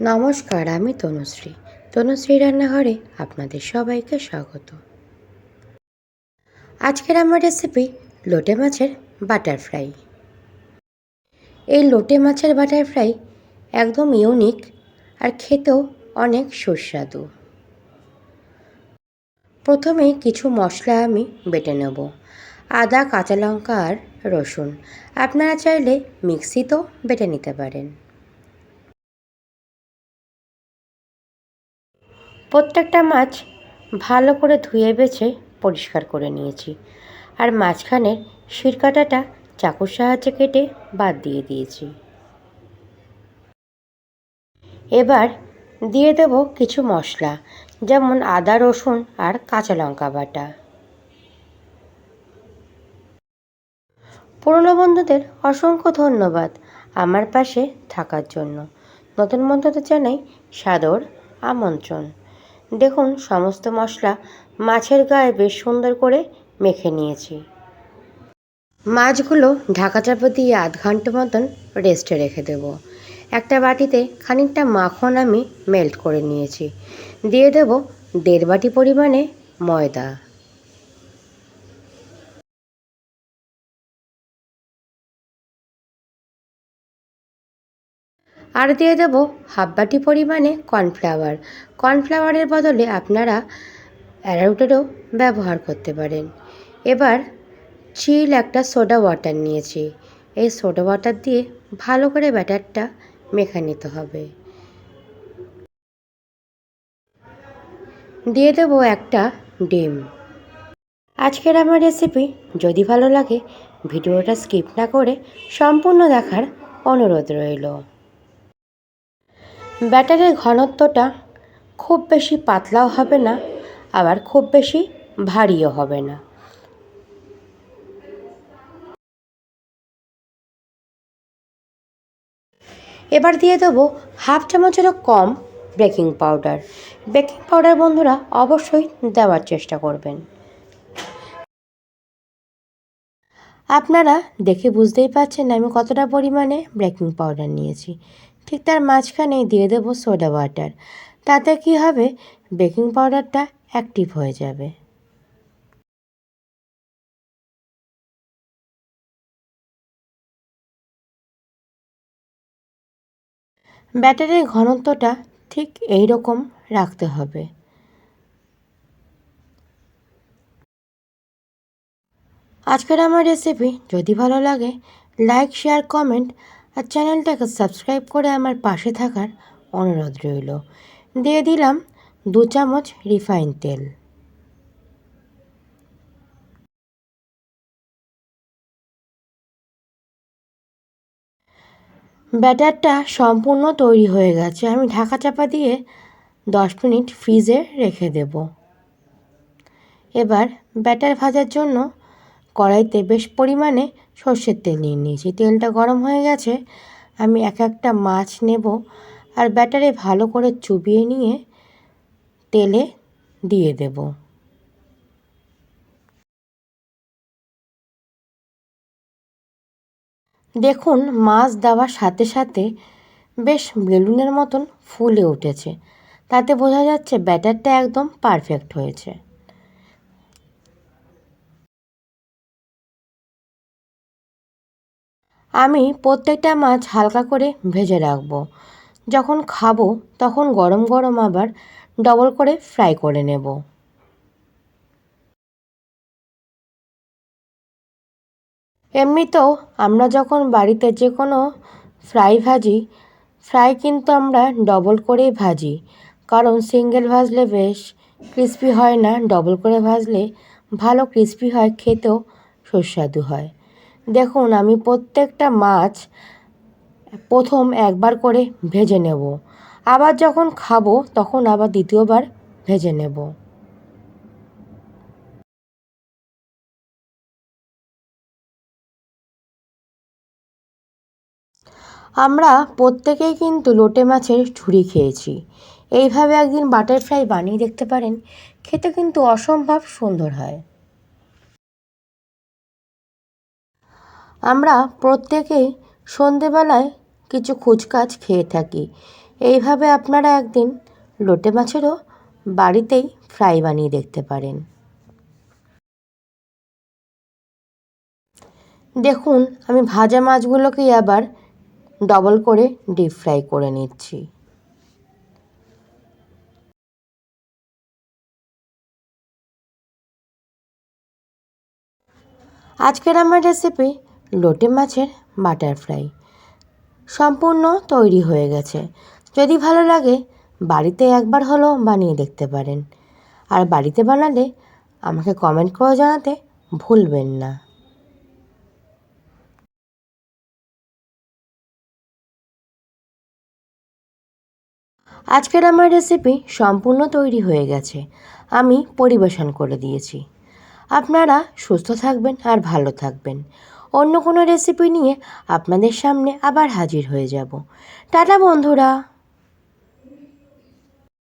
নমস্কার, আমি তনুশ্রী। তনুশ্রী রান্নাঘরে আপনাদের সবাইকে স্বাগত। আজকের আমার রেসিপি লোটে মাছের বাটার ফ্রাই এই লোটে মাছের বাটার ফ্রাই একদম ইউনিক আর খেতেও অনেক সুস্বাদু। প্রথমে কিছু মশলা আমি বেটে নেব। আদা, কাঁচা লঙ্কা আর রসুন। আপনারা চাইলে মিক্সিতেও বেটে নিতে পারেন। প্রত্যেকটা মাছ ভালো করে ধুয়ে বেছে পরিষ্কার করে নিয়েছি। আর মাঝখানের শিরকাটাটা চাকুর সাহায্যে কেটে বাদ দিয়ে দিয়েছি। এবার দিয়ে দেব কিছু মশলা, যেমন আদা, রসুন আর কাঁচা লঙ্কা বাটা। পুরনো বন্ধুদের অসংখ্য ধন্যবাদ আমার পাশে থাকার জন্য। নতুন বন্ধুদের জানাই সাদর আমন্ত্রণ। দেখুন, সমস্ত মশলা মাছের গায়ে বেশ সুন্দর করে মেখে নিয়েছি। মাছগুলো ঢাকা চাপা দিয়ে আধ ঘণ্টা মতন রেস্টে রেখে দেব। একটা বাটিতে খানিকটা মাখন আমি মেল্ট করে নিয়েছি। দিয়ে দেব দেড় বাটি পরিমাণে ময়দা। আর দিয়ে দেব হাফ বাটি পরিমাণে কর্নফ্লাওয়ার কর্নফ্লাওয়ারের বদলে আপনারা অ্যারারুটেরও ব্যবহার করতে পারেন। এবার চিল একটা সোডা ওয়াটার নিয়েছি। এই সোডা ওয়াটার দিয়ে ভালো করে ব্যাটারটা মেখে নিতে হবে। দিয়ে দেবো একটা ডিম। আজকের আমার রেসিপি যদি ভালো লাগে, ভিডিওটা স্কিপ না করে সম্পূর্ণ দেখার অনুরোধ রইল। ব্যাটারের ঘনত্বটা খুব বেশি পাতলাও হবে না, আবার খুব বেশি ভারীও হবে না। এবার দিয়ে দেবো হাফ চামচেরও কম বেকিং পাউডার। বেকিং পাউডার বন্ধুরা অবশ্যই দেওয়ার চেষ্টা করবেন। আপনারা দেখে বুঝতেই পারছেন আমি কতটা পরিমাণে বেকিং পাউডার নিয়েছি। ঠিক তার মাঝখানে দিয়ে দেবো সোডা ওয়াটার। তাতে কি হবে? বেকিং পাউডারটা অ্যাক্টিভ হয়ে যাবে। ব্যাটারের ঘনত্বটা ঠিক এই রকম রাখতে হবে। আজকের আমার রেসিপি যদি ভালো লাগে, লাইক, শেয়ার, কমেন্ট আর চ্যানেলটাকে সাবস্ক্রাইব করে আমার পাশে থাকার অনুরোধ রইল। দিয়ে দিলাম দু চামচ রিফাইন তেল। ব্যাটারটা সম্পূর্ণ তৈরি হয়ে গেছে। আমি ঢাকা চাপা দিয়ে দশ মিনিট ফ্রিজে রেখে দেব। এবার ব্যাটার ভাজার জন্য কড়াইতে বেশ পরিমাণে সর্ষের তেল নিয়ে নিয়েছি। তেলটা গরম হয়ে গেছে। আমি এক একটা মাছ নেব আর ব্যাটারে ভালো করে চুবিয়ে নিয়ে তেলে দিয়ে দেব। দেখুন, মাছ দেওয়ার সাথে সাথে বেশ বেলুনের মতন ফুলে উঠেছে। তাতে বোঝা যাচ্ছে ব্যাটারটা একদম পারফেক্ট হয়েছে। আমি প্রত্যেকটা মাছ হালকা করে ভেজে রাখব। যখন খাব, তখন গরম গরম আবার ডবল করে ফ্রাই করে নেব। এমনিতেও আমরা যখন বাড়িতে যে কোনো ফ্রাই ভাজি ফ্রাই কিন্তু আমরা ডবল করেই ভাজি। কারণ সিঙ্গেল ভাজলে বেশ ক্রিস্পি হয় না ডবল করে ভাজলে ভালো ক্রিস্পি হয়, খেতেও সুস্বাদু হয়। দেখুন, আমি প্রত্যেকটা মাছ প্রথম একবার করে ভেজে নেব। আবার যখন খাব, তখন আবার দ্বিতীয়বার ভেজে নেব। আমরা প্রত্যেকেই কিন্তু লোটে মাছের ঝুড়ি খেয়েছি। এইভাবে একদিন বাটার ফ্রাই বানিয়ে দেখতে পারেন, খেতে কিন্তু অসম্ভব সুন্দর হয়। আমরা প্রত্যেকেই সন্ধেবেলায় কিছু কুচকাচ খেয়ে থাকি। এইভাবে আপনারা একদিন লোটে মাছেরও বাড়িতেই ফ্রাই বানিয়ে দেখতে পারেন। দেখুন, আমি ভাজা মাছগুলোকেই আবার ডবল করে ডিপ ফ্রাই করে নিচ্ছি। আজকের আমার রেসিপি লোটে মাছের বাটার ফ্রাই সম্পূর্ণ তৈরি হয়ে গেছে। যদি ভালো লাগে, বাড়িতে একবার হলেও বানিয়ে দেখতে পারেন। আর বাড়িতে বানালে আমাকে কমেন্ট করে জানাতে ভুলবেন না। আজকের আমার রেসিপি সম্পূর্ণ তৈরি হয়ে গেছে। আমি পরিবেশন করে দিয়েছি। আপনারা সুস্থ থাকবেন আর ভালো থাকবেন। অন্য কোনো রেসিপি নিয়ে আপনাদের সামনে আবার হাজির হয়ে যাব। টাটা বন্ধুরা!